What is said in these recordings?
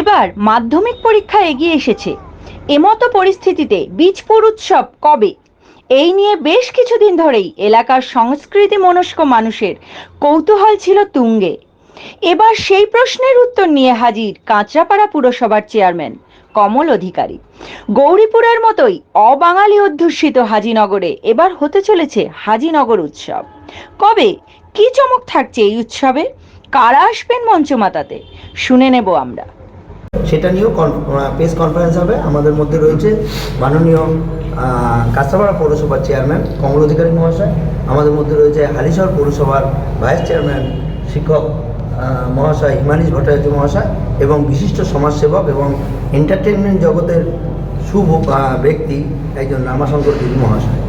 এবার মাধ্যমিক পরীক্ষা এগিয়ে এসেছে। এমতো পরিস্থিতিতে বীজপুর উৎসব কবে? এই নিয়ে বেশ কিছুদিন ধরেই এলাকার সংস্কৃতি মনস্ক মানুষের কৌতূহল ছিল তুঙ্গে। এবার সেই প্রশ্নের উত্তর নিয়ে হাজির কাঁচরাপাড়া পুরসভার চেয়ারম্যান, কমল অধিকারী। গৌরীপুরের মতোই অবাঙালি অধ্যুষিত হাজিনগরে এবার হতে চলেছে হাজিনগর উৎসব। কবে? কি চমক থাকছে এই উৎসবে? কারা আসবেন মঞ্চমাতাতে? শুনে নেব আমরা। সেটা নিয়েও প্রেস কনফারেন্স হবে। আমাদের মধ্যে রয়েছে মাননীয় কাঁচরাপাড়া পৌরসভার চেয়ারম্যান কমল অধিকারী মহাশয়। আমাদের মধ্যে রয়েছে হালিশহর পৌরসভার ভাইস চেয়ারম্যান শিক্ষক মহাশয় হিমানিশ ভট্টাচার্য মহাশয় এবং বিশিষ্ট সমাজসেবক এবং এন্টারটেনমেন্ট জগতের শুভ ব্যক্তি একজন রামাশঙ্কর গিরি মহাশয়।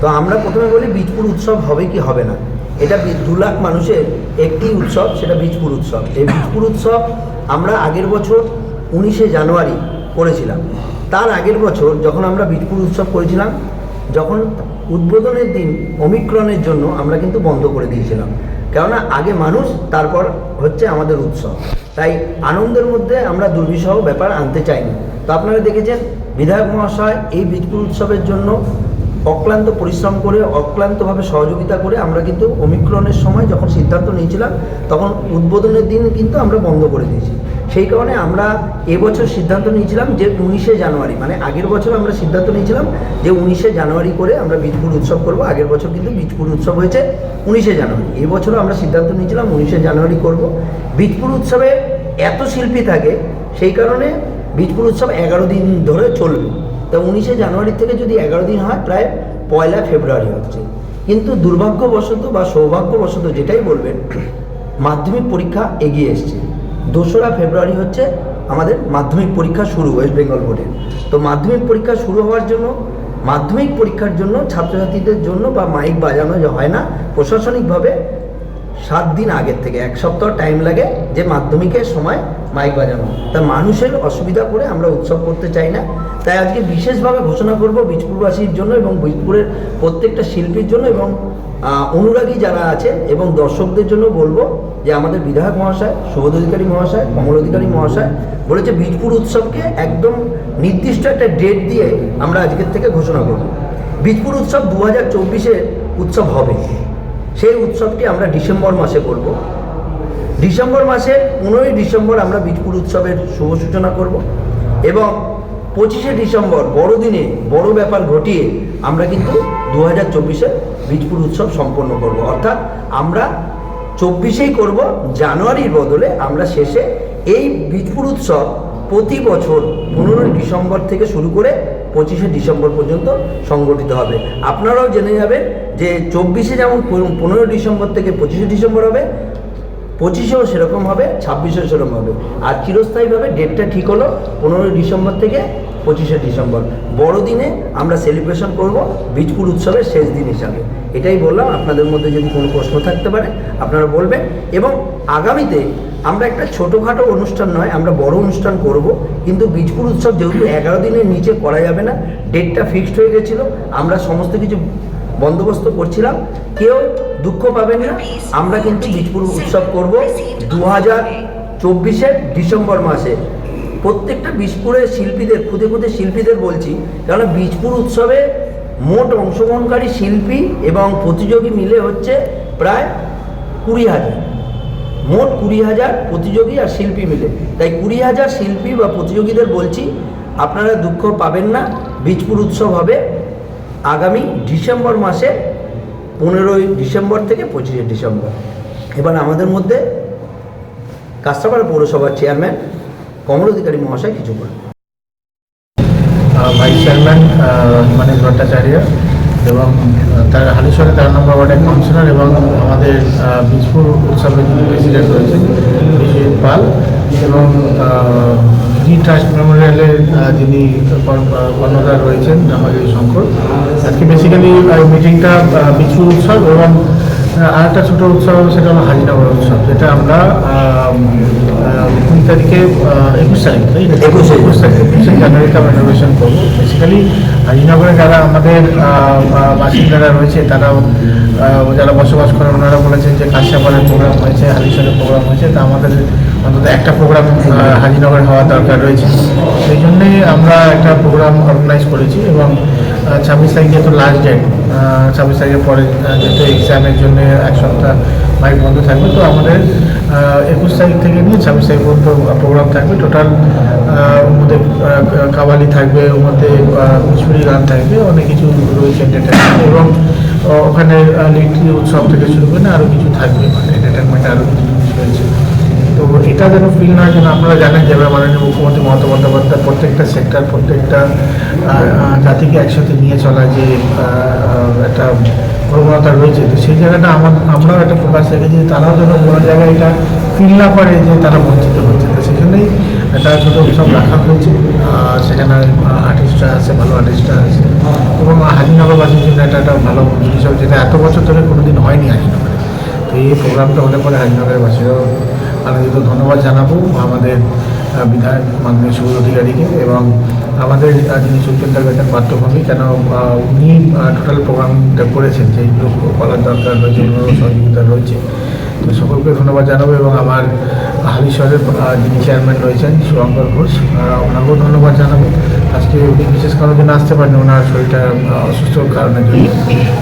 তো আমরা প্রথমে বলি, বীজপুর উৎসব হবে কি হবে না? এটা দু লাখ মানুষের একটি উৎসব, সেটা বীজপুর উৎসব। এই বীজপুর উৎসব আমরা আগের বছর উনিশে জানুয়ারি করেছিলাম। তার আগের বছর যখন আমরা বীজপুর উৎসব করেছিলাম, যখন উদ্বোধনের দিন অমিক্রণের জন্য আমরা কিন্তু বন্ধ করে দিয়েছিলাম। কেননা আগে মানুষ, তারপর হচ্ছে আমাদের উৎসব। তাই আনন্দের মধ্যে আমরা দুর্বিষহ ব্যাপার আনতে চাইনি। তো আপনারা দেখেছেন, বিধায়ক মহাশয় এই বীজপুর উৎসবের জন্য অক্লান্ত পরিশ্রম করে, অক্লান্তভাবে সহযোগিতা করে আমরা কিন্তু অমিক্রণের সময় যখন সিদ্ধান্ত নিয়েছিলাম, তখন উদ্বোধনের দিন কিন্তু আমরা বন্ধ করে দিয়েছি। সেই কারণে আমরা এবছর সিদ্ধান্ত নিয়েছিলাম যে উনিশে জানুয়ারি মানে আগের বছর আমরা সিদ্ধান্ত নিয়েছিলাম যে উনিশে জানুয়ারি করে আমরা বীজপুর উৎসব করব। আগের বছর কিন্তু বীজপুর উৎসব হয়েছে উনিশে জানুয়ারি। এই বছরও আমরা সিদ্ধান্ত নিয়েছিলাম উনিশে জানুয়ারি করব। বীজপুর উৎসবে এত শিল্পী থাকে, সেই কারণে বীজপুর উৎসব এগারো দিন ধরে চলবে। তা উনিশে জানুয়ারি থেকে যদি এগারো দিন হয়, প্রায় পয়লা ফেব্রুয়ারি হচ্ছে। কিন্তু দুর্ভাগ্যবশত বা সৌভাগ্যবশত যেটাই বলবেন, মাধ্যমিক পরীক্ষা এগিয়ে এসছে। দোসরা ফেব্রুয়ারি হচ্ছে আমাদের মাধ্যমিক পরীক্ষা শুরু ওয়েস্ট বেঙ্গল বোর্ডের তো মাধ্যমিক পরীক্ষা শুরু হওয়ার জন্য, মাধ্যমিক পরীক্ষার জন্য ছাত্রছাত্রীদের জন্য বা মাইক বাজানো যে হয় না, প্রশাসনিকভাবে সাত দিন আগের থেকে, এক সপ্তাহ টাইম লাগে যে মাধ্যমিকের সময় মাইক বাজানো। তা মানুষের অসুবিধা করে আমরা উৎসব করতে চাই না। তাই আজকে বিশেষভাবে ঘোষণা করব বীজপুরবাসীর জন্য এবং বীজপুরের প্রত্যেকটা শিল্পীর জন্য এবং অনুরাগী যারা আছেন এবং দর্শকদের জন্য বলব যে আমাদের বিধায়ক মহাশয়, সুবোধ অধিকারী মহাশয়, কমল অধিকারী মহাশয় বলেছে বীজপুর উৎসবকে একদম নির্দিষ্ট একটা ডেট দিয়ে আমরা আজকের থেকে ঘোষণা করব। বীজপুর উৎসব দু হাজার উৎসব হবে। সেই উৎসবটি আমরা ডিসেম্বর মাসে করব। ডিসেম্বর মাসে পনেরোই ডিসেম্বর আমরা বীজপুর উৎসবের শুভ সূচনা করব এবং পঁচিশে ডিসেম্বর বড়দিনে বড় ব্যাপার ঘটিয়ে আমরা কিন্তু দু হাজার চব্বিশে বীজপুর উৎসব সম্পন্ন করব। অর্থাৎ আমরা চব্বিশেই করব, জানুয়ারির বদলে আমরা শেষে এই বীজপুর উৎসব প্রতি বছর পনেরোই ডিসেম্বর থেকে শুরু করে পঁচিশে ডিসেম্বর পর্যন্ত সংগঠিত হবে। আপনারাও জেনে যাবেন যে চব্বিশে যেমন পনেরো ডিসেম্বর থেকে পঁচিশে ডিসেম্বর হবে, পঁচিশেও সেরকম হবে, ছাব্বিশেও সেরকম হবে। আর চিরস্থায়ীভাবে ডেটটা ঠিক হলো পনেরোই ডিসেম্বর থেকে পঁচিশে ডিসেম্বর। বড়দিনে আমরা সেলিব্রেশন করব বীজপুর উৎসবের শেষ দিন হিসাবে। এটাই বললাম, আপনাদের মধ্যে যদি কোনো প্রশ্ন থাকতে পারে, আপনারা বলবেন। এবং আগামীতে আমরা একটা ছোটোখাটো অনুষ্ঠান নয়, আমরা বড় অনুষ্ঠান করব। কিন্তু বীজপুর উৎসব যেহেতু এগারো দিনের নিচে করা যাবে না, ডেটটা ফিক্সড হয়ে গেছিল, আমরা সমস্ত কিছু বন্দোবস্ত করছিলাম, কেউ দুঃখ পাবেন না। আমরা কিন্তু বীজপুর উৎসব করব দু হাজার চব্বিশের ডিসেম্বর মাসে। প্রত্যেকটা বীজপুরের শিল্পীদের, খুদে খুদে শিল্পীদের বলছি কারণ বীজপুর উৎসবে মোট অংশগ্রহণকারী শিল্পী এবং প্রতিযোগী মিলে হচ্ছে প্রায় কুড়ি হাজার। মোট কুড়ি হাজার প্রতিযোগী আর শিল্পী মিলে। তাই কুড়ি হাজার শিল্পী বা প্রতিযোগীদের বলছি, আপনারা দুঃখ পাবেন না বীজপুর উৎসব হবে। আগামী ডিসেম্বর মাসে পনেরোই ডিসেম্বর থেকে পঁচিশে ডিসেম্বর। এবার আমাদের মধ্যে কাস্টাপাড়া পৌরসভার চেয়ারম্যান কমল অধিকারী মহাশয় কিছু বলবেন। ভাইস চেয়ারম্যান হিমানেশ ভট্টাচার্য এবং তার হালিশহরে তেরো নম্বর ওয়ার্ডের কাউন্সিলর এবং আমাদের বীজপুর উৎসবের প্রেসিডেন্ট রয়েছেন বিশ্বজিৎ পাল এবং জি ট্রাস্ট মেমোরিয়ালের যিনি কর- কর্ণধার রয়েছেন আমাদের শঙ্কর। আজকে বেসিক্যালি মিটিংটা বীজপুর উৎসব এবং আর একটা ছোটো উৎসব হবে সেটা হলো হাজিনগর উৎসব যেটা আমরা কুড়ি তারিখে একুশ তারিখ তাই না? একুশ তারিখ। একুশে জানুয়ারিতে আমরা ইনোভেশন করব। বেসিক্যালি হাজিনগরে যারা আমাদের বাসিন্দারা রয়েছে তারাও যারা বসবাস করেন ওনারা বলেছেন যে কাশিয়াপাড়ের প্রোগ্রাম হয়েছে হালিশরের প্রোগ্রাম হয়েছে তা আমাদের অন্তত একটা প্রোগ্রাম হাজিনগর হওয়া দরকার রয়েছে। সেই জন্যেই আমরা একটা প্রোগ্রাম অর্গানাইজ করেছি এবং ছাব্বিশ তারিখ যেহেতু লাস্ট ডেট ছাব্বিশ তারিখের পরে যেহেতু এক্সামের জন্য এক সপ্তাহ বাইক বন্ধ থাকবে, তো আমাদের একুশ তারিখ থেকে নিয়ে ছাব্বিশ তারিখ পর্যন্ত প্রোগ্রাম থাকবে। টোটাল মধ্যে কাবালি থাকবে ওর মধ্যে কুচুরি গান থাকবে, অনেক কিছু রয়েছে এন্টারটেনমেন্ট এবং ওখানে লিট্রি উৎসব থেকে শুরু করে আরও কিছু থাকবে। মানে এন্টারটেনমেন্ট আরও কিছু রয়েছে। তো এটা যেন ফিল না যেন আপনারা জানেন যে মাননীয় মুখ্যমন্ত্রী মমতা বন্দ্যোপাধ্যায় প্রত্যেকটা সেক্টর প্রত্যেকটা জাতিকে একসাথে নিয়ে চলা যে একটা প্রবণতা রয়েছে। তো সেই জায়গাটা আমার, আমরাও একটা ফোকাস রেখেছি যে তারাও যেন কোনো জায়গায় এটা ফিল না করে যে তারা বঞ্চিত হচ্ছে। তো সেখানেই একটা ছোটো উৎসব রাখা হয়েছে। সেখানে আর্টিস্টরা আছে, ভালো আর্টিস্টরা আছে। এবং হাজিনগরবাসীর জন্য এটা একটা ভালো জিনিস যেটা এত বছর ধরে কোনোদিন হয়নি হাজিনগরে। তো এই প্রোগ্রামটা হলে পরে হাজিনগরের বাসীরাও আনন্দিত ধন্যবাদ জানাব আমাদের বিধায়ক মাননীয় সুবোধ অধিকারীকে এবং আমাদের যিনি সুচিন্তা করেছেন পাঠ্যভূমি কেন উনি টোটাল প্রোগ্রামটা করেছেন যে এইগুলো করার দরকার রয়েছে সহযোগিতা রয়েছে তো সকলকে ধন্যবাদ জানাব এবং আমার হালিশহরের আহ, যিনি চেয়ারম্যান রয়েছেন শুভঙ্কর ঘোষ ওনাকেও ধন্যবাদ জানাব। আজকে উনি বিশেষ কারণের জন্য আসতে পারেন ওনার শরীরটা অসুস্থ কারণের জন্য।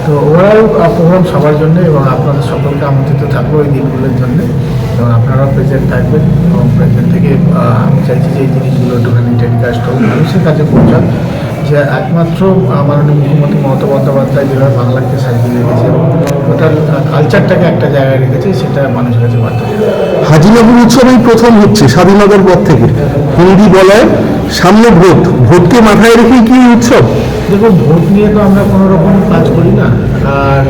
তো ওরাও প্রোগ্রাম সবার জন্য এবং আপনাদের সকলকে আমন্ত্রিত থাকব এই দিনগুলোর জন্য। এবং আপনারাও প্রেজেন্ট থাকবেন এবং প্রেজেন্ট থেকে আমি চাইছি যে এই জিনিসগুলো একটুখানি টেলিকাস্ট হোক মানুষের কাছে পৌঁছান যে একমাত্র মাননীয় মুখ্যমন্ত্রী মমতা বন্দ্যোপাধ্যায় যেভাবে বাংলাকে সাজিয়ে রেখেছে টোটাল কালচারটাকে একটা জায়গায় রেখেছে সেটা মানুষের কাছে বার্তা। হাজিনগর উৎসবেই প্রথম হচ্ছে স্বাধীনতার পর থেকে। হিন্দি বলায় সামনে ভোট। ভোটকে মাথায় রেখেই কি উৎসব? দেখুন ভোট নিয়ে তো আমরা কোনো রকম কাজ করি না। আর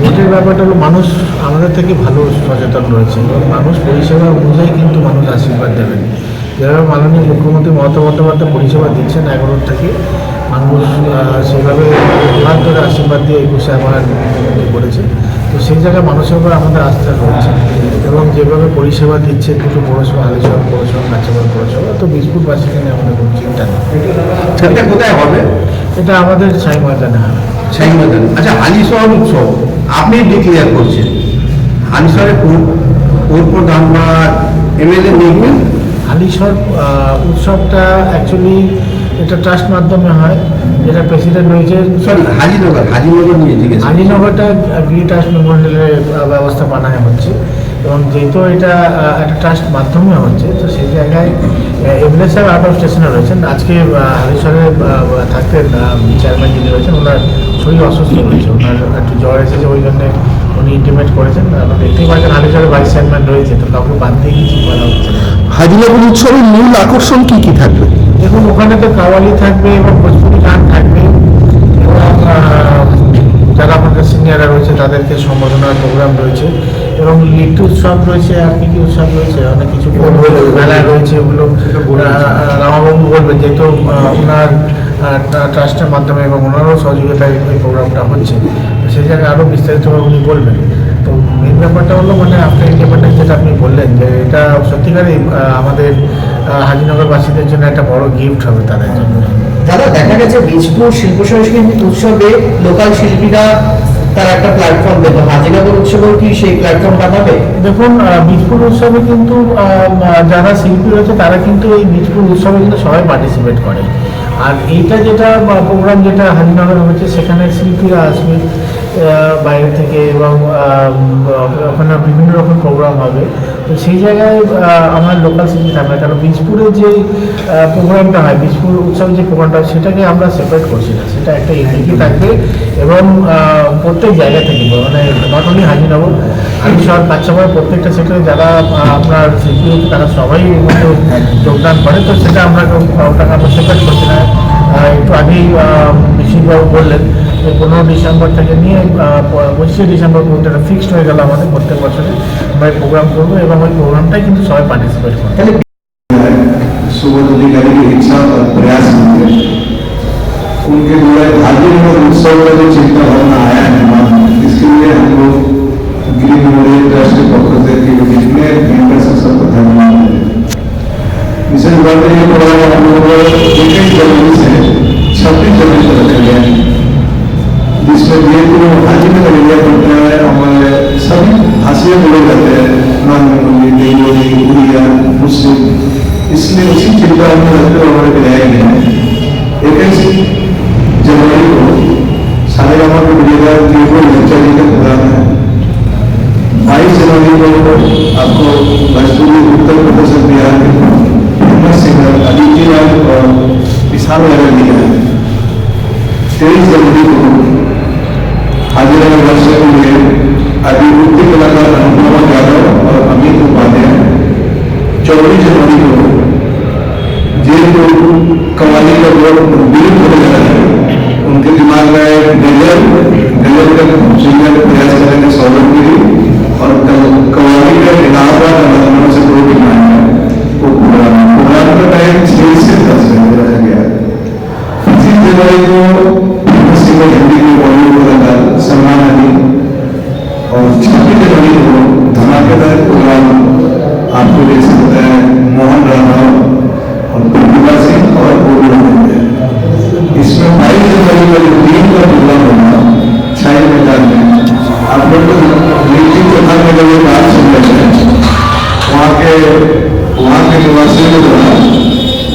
ভোটের ব্যাপারটা হলো মানুষ আমাদের থেকে ভালো সচেতন রয়েছে। মানুষ পরিষেবা অনুযায়ী কিন্তু মানুষ আশীর্বাদ দেবেন। যেভাবে মাননীয় মুখ্যমন্ত্রী মমতা বন্দ্যোপাধ্যায় পরিষেবা দিচ্ছেন এগারোর থেকে মানুষ সেভাবে ধরে আশীর্বাদ দিয়ে একুশে আমার করেছে। তো সেই জায়গায় মানুষের উপর আমাদের আস্থা রয়েছে। এবং যেভাবে পরিষেবা দিচ্ছে দুটো পৌরসভা হালিশহর পৌরসভা কাছাপাড় পৌরসভা তো বিজপুরবাসীকে নিয়ে আমাদের কোনো চিন্তা নেই। এটা কোথায় হবে? এটা আমাদের সাই ময়দানে হবে। সাই মতন আচ্ছা হালিশহর উৎসব আপনি ডিক্লেয়ার করছেন। কোন কোন প্রধান বা এমএলএ নিয়োগবেন হালিশহর উৎসবটা অ্যাকচুয়ালি এটা ট্রাস্ট মাধ্যমে হয় যেটা প্রেসিডেন্ট রয়েছে। সরি হাজিনগর হাজিনগর নিয়ে জিজ্ঞেস করছি। আলীনগরটা ট্রাস্ট মেমোরিয়ালের ব্যবস্থা বানানো হচ্ছে। এবং যেহেতু এটা একটা ট্রাস্ট মাধ্যমে হচ্ছে তো সেই জায়গায় এমএলএ সাহেব আউট অফ স্টেশনে রয়েছেন। আজকে আহ, থাকতেন চেয়ারম্যান যিনি রয়েছেন ওনার শরীর অসুস্থ রয়েছে। ওনার একটু জ্বর এসেছে ওই জন্য উনি ইন্টিমেট করেছেন। আপনারা দেখতেই পাচ্ছেন হালিশহরে ভাইস চেয়ারম্যান রয়েছে তো কাউকে বাদ দিয়ে কিছু বলা হচ্ছে হাজিনগর উৎসবের মূল আকর্ষণ কি কি থাকবে? দেখুন ওখানে তো কাওয়ালি থাকবে এবং ভোজপুরি গান থাকবে। এবং যারা আমাদের সিনিয়ররা রয়েছে তাদেরকে সম্বোধনার প্রোগ্রাম রয়েছে। এবং লিট্টু উৎসব রয়েছে আর কি কি উৎসব রয়েছে? অনেক কিছু মেলা রয়েছে ওগুলো রামাবাবু বলবেন যেহেতু ওনার ট্রাস্টের মাধ্যমে এবং ওনারও সহযোগিতায় এই প্রোগ্রামটা হচ্ছে। সেই জায়গায় আরও বিস্তারিতভাবে উনি বলবেন। ব্যাপারটা হলো মানে আফটার ব্যাপারটা যেটা আপনি বললেন যে এটা সত্যিকারই আমাদের হাজিনগরবাসীদের জন্য একটা বড় গিফট হবে তাদের জন্য। দাদা দেখা গেছে বীজপুর শিল্প সংস্কৃতি উৎসবে লোকাল শিল্পীরা তার একটা প্ল্যাটফর্ম পেত হাজিনগর উৎসবেও কি সেই প্ল্যাটফর্মটা পাবে? দেখুন বীজপুর উৎসবে কিন্তু যারা শিল্পী রয়েছে তারা কিন্তু এই বীজপুর উৎসবে কিন্তু সবাই পার্টিসিপেট করে। আর এইটা যেটা প্রোগ্রাম যেটা হাজিনগর হচ্ছে সেখানে শিল্পীরা আসবে। বাইরে থেকে এবং ওখানে বিভিন্ন রকম প্রোগ্রাম হবে। তো সেই জায়গায় আমার লোকাল শিল্পী থাকবে। কারণ বীজপুরে যে প্রোগ্রামটা হয়, বীজপুর উৎসব যে প্রোগ্রামটা সেটাকে আমরা সেপারেট করছি না। সেটা একটা ইউনিকই থাকবে এবং প্রত্যেক জায়গা থেকে মানে নট অনলি হাজিনগর আমি শহর কাছাপাড়া প্রত্যেকটা সেক্টরে যারা আপনার রয়েছে তারা সবাই যোগদান করে। তো সেটা আমরা ওটাকে আমরা সেপারেট করছি না। একটু আগেই বিশ্ববাবু বললেন যে পনেরো ডিসেম্বর থেকে নিয়ে পঁচিশে ডিসেম্বর পর্যন্ত একটা ফিক্সড হয়ে গেল আমাদের প্রত্যেক বছরে আমরা এই প্রোগ্রাম করবো এবং ওই প্রোগ্রামটাই কিন্তু সবাই পার্টিসিপেট করবে তাহলে सुबोध अधिकारी की इच्छा और प्रयास होंगे उनके द्वारा धार्मिक और उत्सव का जो चिंता भावना आया है मन में, इसके लिए हम लोग ग्रीन मेमोरियल ट्रस्ट के पक्ष से के जितने मेंबर्स हैं सबको धन्यवाद देते हैं विशेष बात है ये प्रोग्राम हम लोग इक्कीस जनवरी से छब्बीस जनवरी तक जिसमें जेतु हाजी में एरिया पड़ता है हमारे सभी भाषाएँ बोले जाते हैं बंगाली बेंगोली उड़िया मुस्लिम इसलिए उसी चिंता में रहते हुए हमारे विधायक हैं। इक्कीस जनवरी को सारे गाँव को मिलेगा त्रिपुर लेक्चर का प्रोग्राम है। बाईस जनवरी को आपको भोजपुरी उत्तर प्रदेश बिहार के फ़ेमस सिंगर अदिति राय और विशाल यादव जी है। तेईस जनवरी को में के कलाकार अनुपमा यादव और अमित उपाध्याय चौबीस जनवरी को जिनको कवाली का विरुद्ध हो गया है, उनके दिमाग में गज़ल गज़ल का सिंगर प्रयास करने सौरभ गिरी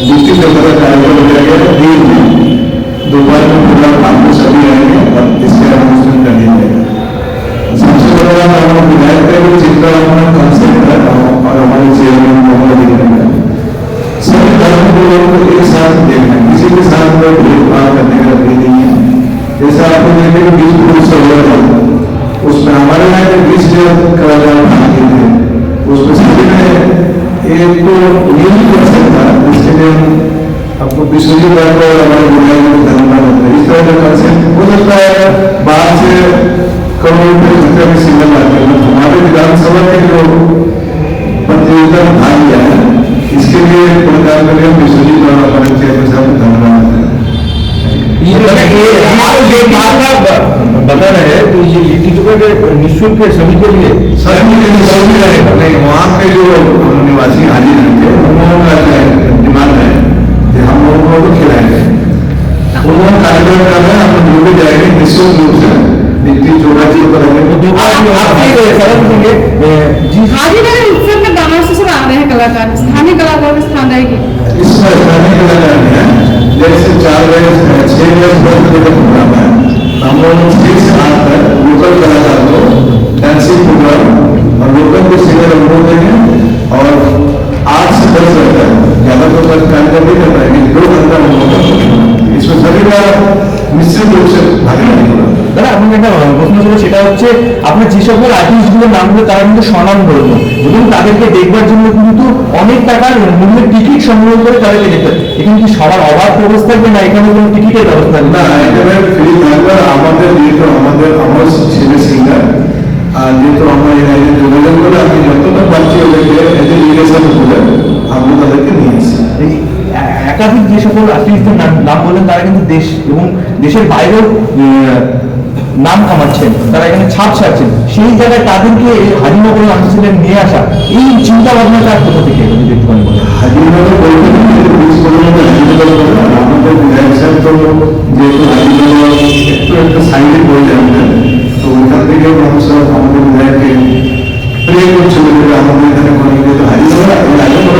दूसरी जगह का कार्यक्रम किया गया दिन में दोपहर में प्रोग्राम आपको सभी आएँगे और इसके अनाउंसमेंट कर दिया जाएगा सबसे बड़ा हमारा विधायक का जो चिंता हमारा कंसेप्ट है और हमारे चेयरमैन मोहम्मद अली का सभी धर्म के लोगों को एक साथ देखना है किसी के साथ कोई भेदभाव करने का भी नहीं है। जैसे आपको देखे कि बीस पुरुष का हुआ था, उसमें हमारे यहाँ बीस जो कलाकार भाग थे। उसमें सभी ने तो ये भी कर सकता इसके लिए हम आपको विश्वजीत राय को हमारे विधायक को धन्यवाद देते हैं। इस तरह का कंसेप्ट हो सकता है बाहर से करोड़ रुपये खर्चा भी सिंगल लाते हैं हमारे विधानसभा के जो प्रतियोगिता में भाग लिया है इसके लिए प्रकार के लिए विश्वजीत और हमारे चेयरमैन साहब को धन्यवाद देते हैं ये बात रहे हैं तो ये के निःशुल्क है सभी के लिए सभी के लिए सभी रहेगा नहीं वहाँ के जो निवासी हाजिर रहेंगे उन लोगों का डिमांड है कि हम लोगों को खिलाएँगे। उन लोगों कार्यक्रम कर रहे हैं हम लोग जो भी जाएँगे निःशुल्क रूप से। लिट्टी चोखा जी करेंगे आप आपके सरल सुनिए जी। हाजीनगर उत्सव में गाँव से सब आ रहे हैं कलाकार। स्थानीय कलाकारों में स्थान रहेगी। इसमें स्थानीय कलाकार हैं जैसे चार बजे छह बजे प्रोग्राम है দেখবার জন্য কিন্তু অনেক টাকার মূল্যের টিকিট সংগ্রহ করে তাদেরকে হয়। এখানে কি সবার অবাধ ব্যবস্থা থাকবে না? এখানে কোনো টিকিটের ব্যবস্থা না একেবারে ফ্রি থাকবে আমাদের যেহেতু আমাদের আমার ছেলে সিঙ্গার আর যেহেতু আমরা এর আগে যোগাযোগ করে আমি যতটা পারছি ওদেরকে এদের রিলেশন বলে আমরা তাদেরকে নিয়ে এসেছি একাধিক যে সকল আর্টিস্টের নাম বললেন তারা কিন্তু দেশ এবং দেশের বাইরেও নাম কামাচ্ছেন তারা এখানে ছাপ ছাড়ছেন সেই জায়গায় তাদেরকে হাজিনগরে আনছিলেন নিয়ে আসা এই চিন্তা ভাবনাটা কোথা থেকে যদি একটু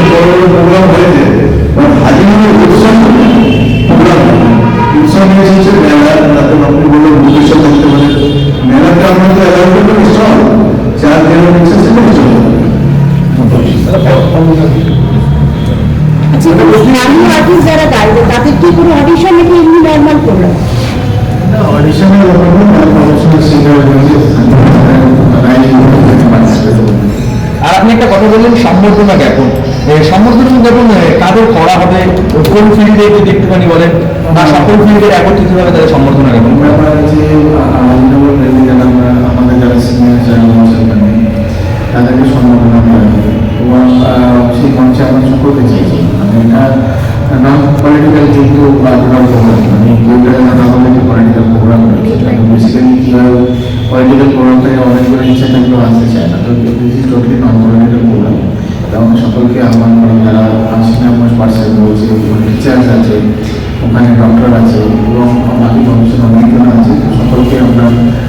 বড় বড় প্রোগ্রাম হয়েছে উৎসব প্রোগ্রাম উৎসব নিয়ে এসেছে মেলা তাতে আপনি বললেন করতে স্টল চার দিনের হচ্ছে সেটা আচ্ছা স্থানীয় আর্টিস্ট যারা গাইবে তাদের কি কোনো অডিশন নাকি এমনি নর্মাল প্রোগ্রাম অডিশনের ব্যাপার না প্রফেশনাল সিঙ্গার আর আপনি একটা কথা বললেন সম্বর্ধনা জ্ঞাপন। সম্বর্ধনা জ্ঞাপন কাদের করা হবে? কোন ফিল্ডে যদি একটুখানি বলেন। বা সকল ফিল্ডের একত্রিত ভাবে তাদের সম্বর্ধনা জ্ঞাপন তাদেরকে করা হবে এবং সেই মঞ্চে আমরা করতে চাইছি মানে এটা নন পলিটিক্যাল কিন্তু প্রোগ্রাম মানে বইটা না আমাদের যে পলিটিক্যাল প্রোগ্রাম বেসিক্যালি কীভাবে পলিটিক্যাল প্রোগ্রাম থেকে অনেকগুলো থাকলেও আসতে চায় না তো this is totally non political programme এবং সকলকে আহ্বান করি যারা সিনিয়র পার্সন রয়েছে টিচার্স আছে ওখানে ডক্টর আছে এবং বাকি প্রফেশন অনেকজন আছে সকলকে আমরা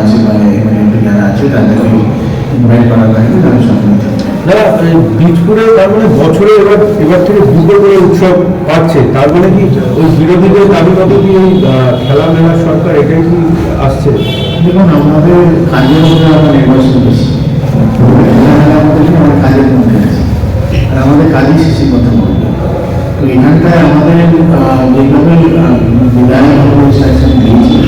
আছে বা এমএলএ যারা আছে তাদেরকে ইনভাইট করা থাকবে তাদের সকলে দাদা বীজপুরে তার মানে বছরে এবার এবার থেকে দুটো করে উৎসব পাচ্ছে। তার মানে কি ওই বিরোধীদের দাবি মতো কি ওই খেলা মেলা সরকার এটাই কি আসছে? দেখুন আমাদের কাজের মধ্যে আমরা নির্বাচন করছি আমাদের কাজের মধ্যে আছে। আর আমাদের কাজই শেষে কথা বলব তো এখানটায় আমাদের যেভাবে বিধায়ক দিয়েছি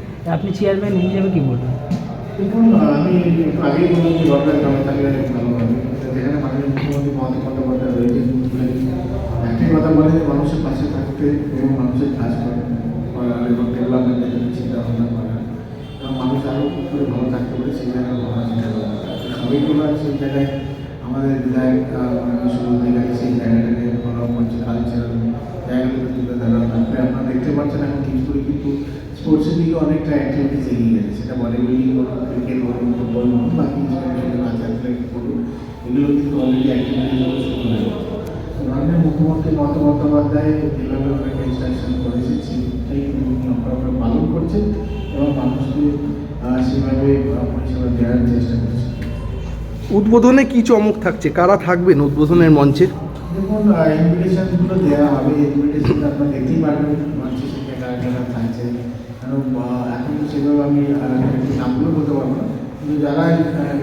আপনি চেয়ারম্যান হিসেবে কি বলবেন দেখুন আমি একটু আগেই বললাম যে দরকার জমা থাকলে ভালো হবে যেখানে মাননীয় মুখ্যমন্ত্রী মমতা বন্দ্যোপাধ্যায় রয়েছে একটাই কথা বলে যে মানুষের পাশে থাকতে এবং মানুষের কাজ করে করার এবং ডেভেলপমেন্টের জন্য চিন্তা ভাবনা করার এবং মানুষ আরও খুব করে ভালো থাকতে পারে সেই জায়গায় ভাবনা চিন্তা করা সবাইগুলো সেই জায়গায় আমাদের বিধায়ক সুযোগ গেছে সেই জায়গাটাকে ভালো করছে কালচারাল জায়গাগুলো তুলে ধরা তারপরে আপনারা দেখতে পাচ্ছেন এখন কিন্তু কিন্তু স্পোর্টসের দিকে অনেকটা অ্যাক্টিভিটিস এগিয়ে গেছে। সেটা বডি বিল্ডিং বলুন ক্রিকেট বলুন ফুটবল বলুন বাকি নাচ অ্যাথলেটিক বলুন, এগুলো কিন্তু অলরেডি অ্যাক্টিভিটিসগুলো শুরু হয়ে গেছে মাননীয় মুখ্যমন্ত্রী মমতা বন্দ্যোপাধ্যায় যেভাবে ওনাকে ইনস্ট্রাকশন করে এসেছি সেই নিয়ম আমরা পালন করছেন এবং মানুষকে সেভাবে পরিষেবা দেওয়ার চেষ্টা করছে উদ্বোধনে কি চমক থাকছে? কারা থাকবেন উদ্বোধনের মঞ্চে? দেখুন ইনভিটেশনগুলো দেওয়া হবে। ইনভিটেশন আপনারা দেখতেই পারবেন মঞ্চে সেখানে কারা কারা থাকছে। কারণ এখন তো সেভাবে আমি নামগুলো বলতে পারব না। কিন্তু যারা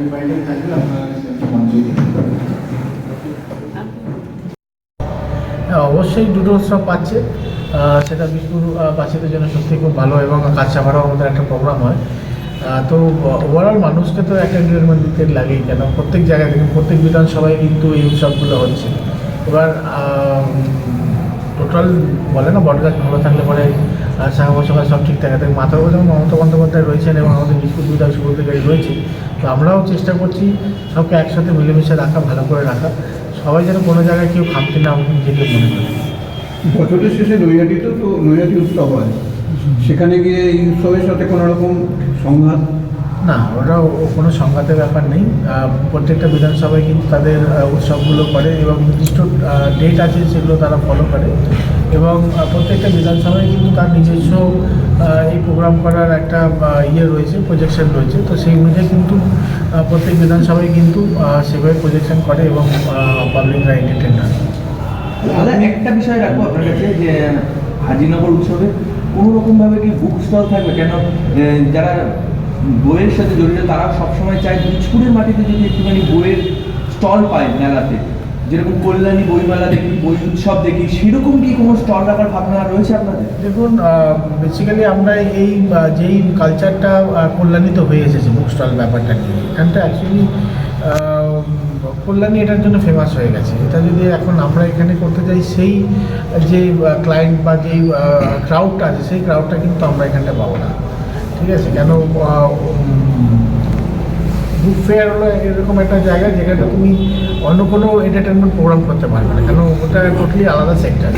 ইনভাইটেড থাকবে আপনারা মঞ্চে হ্যাঁ অবশ্যই দুটো উৎসব পাচ্ছে। আহ, সেটা বিষ্ণুর বাসীদের জন্য সত্যি খুব ভালো এবং কাজ কাছাপাড়াও আমাদের একটা প্রোগ্রাম হয়। তো ওভারঅল মানুষকে তো একটা এন্টারটেনমেন্ট দিতে লাগেই কেন? প্রত্যেক জায়গায় থেকে প্রত্যেক বিধানসভায় কিন্তু এই উৎসবগুলো হচ্ছে। এবার টোটাল বলে না, বটগাছ ভালো থাকলে পরে সাহা বসবাস সব ঠিক থাকে তাই মাথার উপর যেমন মমতা বন্দ্যোপাধ্যায় রয়েছেন এবং আমাদের বিস্কুট বিধায়ক সুবর্ধিকারী রয়েছে, তো আমরাও চেষ্টা করছি সবকে একসাথে মিলেমিশে রাখা, ভালো করে রাখা। সবাই যেন কোনো জায়গায় কেউ খামতি না যেতে মনে করে। বছরের শেষে নৈহাটিতে তো নৈহাটি উৎসব হয়। সেখানে গিয়ে এই উৎসবের সাথে কোনো রকম সংঘাত? না ওটা ও- কোনো সংঘাতের ব্যাপার নেই। প্রত্যেকটা বিধানসভায় কিন্তু তাদের উৎসবগুলো করে এবং নির্দিষ্ট ডেট আছে সেগুলো তারা ফলো করে। এবং প্রত্যেকটা বিধানসভায় কিন্তু তার নিজস্ব এই প্রোগ্রাম করার একটা ইয়ে রয়েছে প্রজেকশন রয়েছে। তো সেই অনুযায়ী কিন্তু প্রত্যেক বিধানসভায় কিন্তু সেভাবে প্রজেকশন করে এবং পাবলিকরা এন্টারটেন হয় একটা বিষয় রাখব আপনার কাছে যে হাজিনগর উৎসবে কোনো রকমভাবে কি বুক স্টল থাকবে? কেন যারা বইয়ের সাথে জড়িত, তারা সবসময় চায় বীজপুরের মাটিতে যদি একটুখানি বইয়ের স্টল পায় মেলাতে। যেরকম কল্যাণী বইমেলা দেখি, বই উৎসব দেখি, সেরকম কি কোনো স্টল রাখার ভাবনা রয়েছে আপনাদের? দেখুন বেসিক্যালি আমরা এই যেই কালচারটা কল্যাণিত হয়ে এসেছে বুক স্টল ব্যাপারটা নিয়ে। এখানটা অ্যাকচুয়ালি কল্যাণী এটার জন্য ফেমাস হয়ে গেছে। এটা যদি এখন আমরা এখানে করতে যাই, সেই, যে ক্লায়েন্ট বা যেই ক্রাউডটা আছে, সেই ক্রাউডটা কিন্তু আমরা এখানটা পাবো না। ঠিক আছে? কেন বুক ফেয়ার হলো এরকম একটা জায়গা যেখানে তুমি অন্য কোনো এন্টারটেনমেন্ট প্রোগ্রাম করতে পারবে না। কেন, ওটা টোটালি আলাদা সেক্টর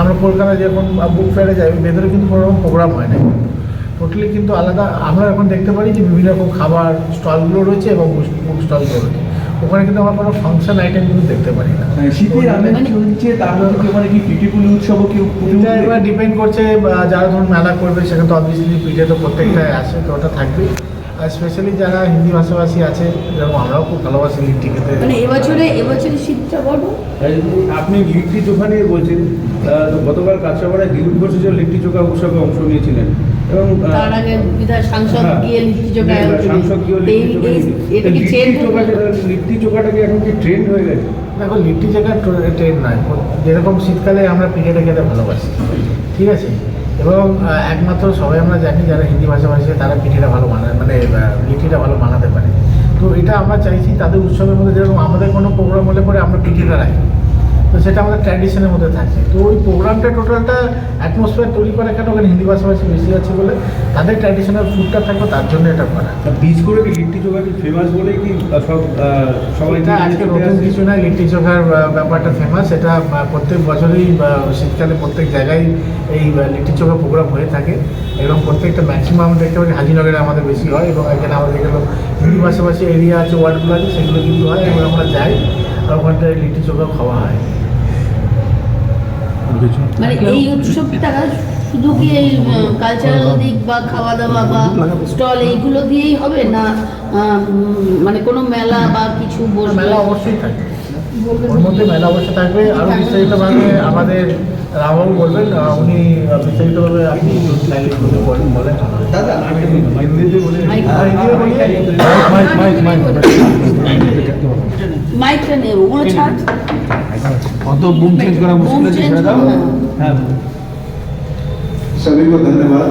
আমরা কলকাতায় যেরকম বুক ফেয়ারে যাই, ভেতরে কিন্তু কোনো রকম প্রোগ্রাম হয় না। টোটালি কিন্তু আলাদা। আমরা এখন দেখতে পারি যে বিভিন্ন রকম খাবার স্টলগুলো রয়েছে এবং বুক স্টলগুলো রয়েছে। ওখানে কিন্তু আমরা কোনো ফাংশন আইটেম কিন্তু দেখতে পারি না। মানে শীতের আমেজ চলছে তার মধ্যে কেউ মানে কি পিটিপুলি উৎসবও কেউ ফুটে এটা এবার ডিপেন্ড করছে বা যারা ধরুন মেলা করবে সেখানে তো অবভিয়াসলি পিঠে তো প্রত্যেকটাই আছে তো ওটা থাকবেই। আর স্পেশালি যারা হিন্দি ভাষাভাষী আছে যেরকম আমরাও খুব ভালোবাসি লিট্টি খেতে। মানে এবছরে এবছরে শীতটা বড়? আপনি লিট্টি চোখা নিয়ে বলছেন গতকাল কাঁচরাপাড়ায় দিলীপ ঘোষ যে লিট্টি চোখা উৎসবে অংশ নিয়েছিলেন। এবং তার আগে বিধায়ক সাংসদ হ্যাঁ, গিয়ে লিট্টি চোখা সাংসদ গিয়ে এটা কি চেঞ্জ চোখাটা লিট্টি চোখাটা কি এখন কি ট্রেন্ড হয়ে গেছে? দেখো লিট্টি জায়গার ট্রেন নয়। যেরকম শীতকালে আমরা পিঠেটা খেতে ভালোবাসি ঠিক আছে? এবং একমাত্র সবাই আমরা জানি যারা হিন্দি ভাষাভাষী তারা পিঠেটা ভালো বানায় মানে লিট্টিটা ভালো বানাতে পারে। তো এটা আমরা চাইছি তাদের উৎসবের মধ্যে যেরকম আমাদের কোনো প্রোগ্রাম হলে পরে আমরা পিঠেটা রাখি। তো সেটা আমাদের ট্র্যাডিশনের মধ্যে থাকে। তো ওই প্রোগ্রামটা টোটালটা অ্যাটমসফিয়ার তৈরি করা কেন? ওখানে হিন্দি ভাষাভাষী বেশি আছে বলে তাদের ট্র্যাডিশনাল ফুডটা থাকবে তার জন্য এটা করা। বীজ করে কি লিট্টি চোখা কি ফেমাস বলেই কি সব সবাই আজকে নতুন কিছু না লিট্টি চোখার ব্যাপারটা ফেমাস এটা প্রত্যেক বছরই শীতকালে প্রত্যেক জায়গায় এই লিট্টি চোখা প্রোগ্রাম হয়ে থাকে। এবং প্রত্যেকটা ম্যাক্সিমাম দেখতে পাচ্ছি হাজিনগরে আমাদের বেশি হয় এবং এখানে আমাদের যেগুলো হিন্দি ভাষাভাষী এরিয়া আছে ওয়ার্ডগুলো আছে সেগুলো কিন্তু হয়। এবং আমরা যাই আর ওখানটায় লিট্টি চোখা খাওয়া হয়। মানে এই উৎসবটা শুধু কি এই কালচারাল দিক বা খাওয়া দাওয়া বা স্টল এইগুলো দিয়েই হবে না মানে কোনো মেলা বা কিছু মেলা অবশ্যই থাকবে। ওর মধ্যে মেলা অবশ্যই থাকবে। আরও বিস্তারিতভাবে আমাদের রামবাবু বলবেন উনি বিস্তারিতভাবে আপনি বলেন বলেন বলে মাইক অত বুম চেঞ্জ করা মুশকিল হ্যাঁ ধন্যবাদ